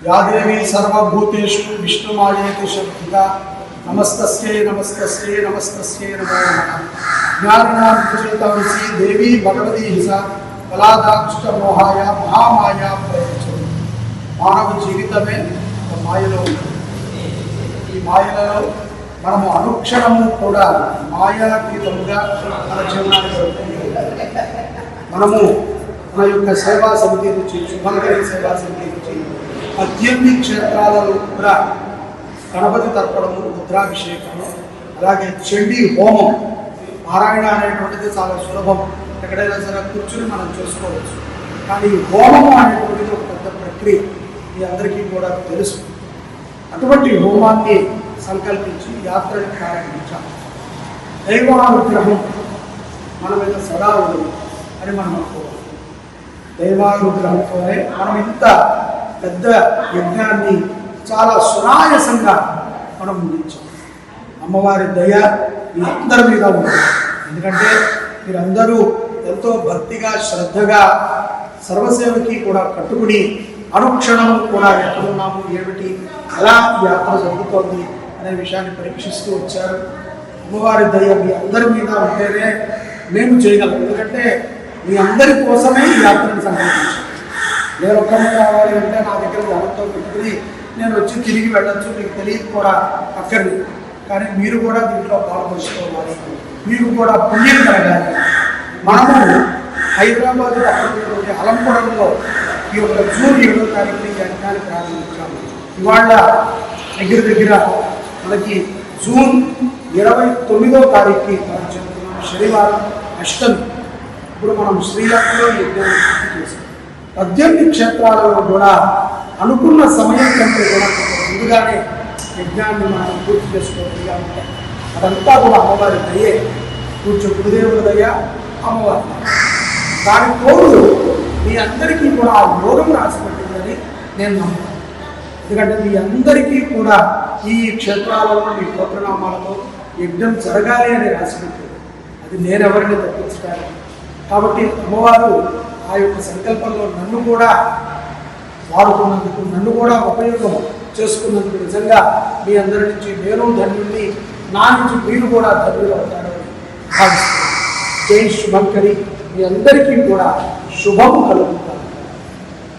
యాదేవి సర్వభూతేషు విష్ణుమాయేతి శక్తిక నమస్తస్యే నమస్తస్యే నమస్తస్యే నమో నమః. జ్ఞానినాం భగవతి హిస కళాదాక్ష మోహాయ మహామాయ ప్రయోజనం మానవ జీవితమే ఒక మాయలో ఉంది ఈ మాయలలో మనము అనుక్షణము కూడా మాయాతీతముగా మన జీవనాన్ని మనము మన యొక్క సేవా సమితిని నుంచి శుభంకరి సేవా సమితి పద్దెనిమిది క్షేత్రాలలో కూడా గణపతి తర్పణము రుద్రాభిషేకము అలాగే చండీ హోమం పారాయణ అనేటువంటిది చాలా సులభం. ఎక్కడైనా సరే కూర్చుని మనం చేసుకోవచ్చు. కానీ ఈ హోమము అనేటువంటిది ఒక పెద్ద ప్రక్రియ. మీ అందరికీ కూడా తెలుసు. అటువంటి హోమాన్ని సంకల్పించి యాత్రను ప్రారంభించాం. దైవానుగ్రహం మన మీద సదా ఉండదు అని మనం అనుకోవాలి దైవానుగ్రహంతోనే మనం ఇంత పెద్ద యజ్ఞాన్ని చాలా సునాయసంగా మనం ముగించాం. అమ్మవారి దయ మీ అందరి మీద ఉంది. ఎందుకంటే మీరందరూ ఎంతో భక్తిగా శ్రద్ధగా సర్వసేవకి కూడా కట్టుకుని అనుక్షణం కూడా ఎక్కడున్నాము ఏమిటి ఎలా యాత్ర జరుగుతోంది అనే విషయాన్ని పరీక్షిస్తూ వచ్చారు. అమ్మవారి దయ మీ అందరి మీద ఉంటేనే మేము చేయగలం. ఎందుకంటే మీ అందరి కోసమే ఈ యాత్రను సంకల్పించాం నేను ఒక్కనే రావాలి అంటే నా దగ్గర ధనంతో పెట్టుకుని నేను వచ్చి తిరిగి వెళ్ళొచ్చు మీకు తెలియదు కూడా అక్కర్లేదు. కానీ మీరు కూడా దీంట్లో పాల్పంచుకోవాలి మీకు కూడా పుణ్యం కలగాలి. మనము హైదరాబాద్ పక్కనటువంటి అలంపురంలో ఈ యొక్క జూన్ ఏడో తారీఖున ఈ యజ్ఞాన్ని ప్రారంభించాము. ఇవాళ దగ్గర దగ్గర మనకి జూన్ ఇరవై తొమ్మిదో తారీఖుకి మనం చెప్తున్నాం. శనివారం అష్టమి. ఇప్పుడు మనం శ్రీలంకలో ఈ యజ్ఞాన్ని పద్దెనిమిది క్షేత్రాలలో కూడా అనుకున్న సమయం కంటే కూడా ముందుగానే యజ్ఞాన్ని మనం పూర్తి చేసుకోవాలిగా ఉంటాయి అదంతా కూడా అమ్మవారి దయే. కూర్చో గురుదేవుల దయ అమ్మవారి దాని తోడు మీ అందరికీ కూడా ఆ యోగం రాసిపెట్టిందని నేను నమ్ముతాను. ఎందుకంటే మీ అందరికీ కూడా ఈ క్షేత్రాలలో మీ గోత్రనామాలతో యజ్ఞం జరగాలి అని రాసిపెట్టింది అది నేనెవరిని తప్పించడానికి కాబట్టి అమ్మవారు ఆ యొక్క సంకల్పంలో నన్ను కూడా వాడుకున్నందుకు నన్ను కూడా ఉపయోగం చేసుకున్నందుకు నిజంగా మీ అందరి నుంచి నేను ధన్యుణ్ణి నా నుంచి మీరు కూడా ధన్యులు అవుతారని భావిస్తున్నాను. జై శుభంకరి. మీ అందరికీ కూడా శుభము కలుగుతారు